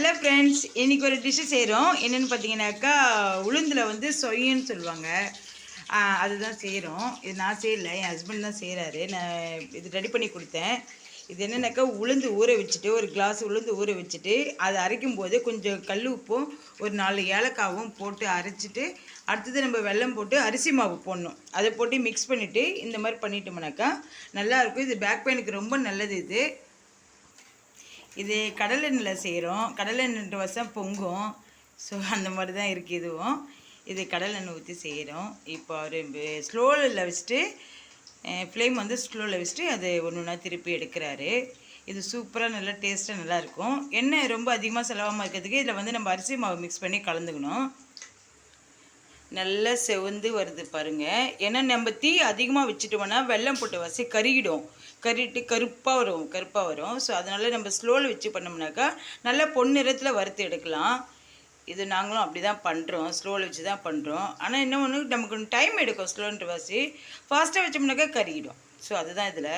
Hello friends இன்றைக்கி ஒரு dish செய்கிறோம் என்னென்னு பார்த்தீங்கன்னாக்கா உளுந்தில் வந்து சொய்யன்னு சொல்லுவாங்க. அதுதான் செய்கிறோம் இது நான் செய்யலை. என் ஹஸ்பண்ட் தான் செய்கிறாரு நான் இது ரெடி பண்ணி கொடுத்தேன். இது என்னென்னாக்கா உளுந்து ஊற வச்சுட்டு ஒரு கிளாஸ் உளுந்து ஊற வச்சுட்டு அதை அரைக்கும் போது கொஞ்சம் கல் உப்பும் ஒரு நாலு ஏலக்காவும் போட்டு அரைச்சிட்டு அடுத்தது நம்ம வெல்லம் போட்டு அரிசி மாவு போடணும். அதை போட்டு மிக்ஸ் பண்ணிவிட்டு இந்த மாதிரி பண்ணிட்டோம்னாக்கா நல்லாயிருக்கும் இது பேக் பெயினுக்கு ரொம்ப நல்லது இது. இது கடலெண்ணெயில் செய்கிறோம் கடலெண்ணெய் வருஷம் பொங்கும். ஸோ அந்த மாதிரி தான் இருக்குது இதுவும். இது கடலெண்ணெய் ஊற்றி செய்கிறோம் இப்போ அவர் ஸ்லோவில் வச்சுட்டு ஃப்ளேம் வந்து ஸ்லோவில் வச்சுட்டு அது ஒன்று ஒன்றா திருப்பி எடுக்கிறாரு. இது சூப்பராக நல்லா டேஸ்ட்டாக நல்லாயிருக்கும் எண்ணெய் ரொம்ப அதிகமாக செலவாமல் இருக்கிறதுக்கு இதில் வந்து நம்ம அரிசி மாவு மிக்ஸ் பண்ணி கலந்துக்கணும். நல்லா செவந்து வருது பாருங்கள் ஏன்னா நம்ம தீ அதிகமாக வச்சுட்டோம்னா வெல்லம் போட்டு வசி கருகிடும். கறிட்டு கருப்பாக வரும் கருப்பாக வரும். ஸோ அதனால் நம்ம ஸ்லோவில் வச்சு பண்ணோம்னாக்கா நல்லா பொன்னிறத்தில் வறுத்து எடுக்கலாம். இது நாங்களும் அப்படி தான் பண்ணுறோம் ஸ்லோவில் வச்சு தான் பண்ணுறோம் ஆனால் என்ன ஒன்று நமக்கு டைம் எடுக்கும் ஸ்லோன்ற வாசி. ஃபாஸ்ட்டாக வச்சோம்னாக்கா கருகிடும். ஸோ அதுதான் இதில்.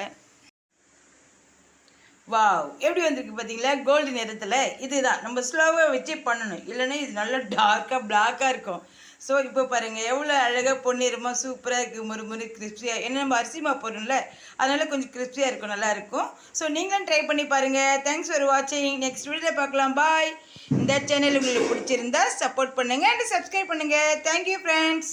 வாவ் எப்படி வந்திருக்கு பார்த்தீங்களா கோல்டு நிறத்தில் இதுதான். நம்ம ஸ்லோவாக வச்சு பண்ணணும். இல்லைன்னா இது நல்லா டார்க்காக பிளாக்காக இருக்கும். ஸோ இப்போ பாருங்கள் எவ்வளோ அழகாக பொன்னிறமாக சூப்பராக இருக்குது முறுமுறு கிறிஸ்பியாக என்ன நம்ம அரிசி மாவு அதனால் கொஞ்சம் கிறிஸ்பியாக இருக்கும் நல்லாயிருக்கும் ஸோ நீங்களும் ட்ரை பண்ணி பாருங்கள் தேங்க்ஸ் ஃபார் வாட்சிங் நெக்ஸ்ட் வீடியோவில் பார்க்கலாம். பாய் இந்த சேனல் உங்களுக்கு பிடிச்சிருந்தா சப்போர்ட் பண்ணுங்கள் அண்ட் சப்ஸ்கிரைப் பண்ணுங்கள் தேங்க்யூ ஃப்ரெண்ட்ஸ்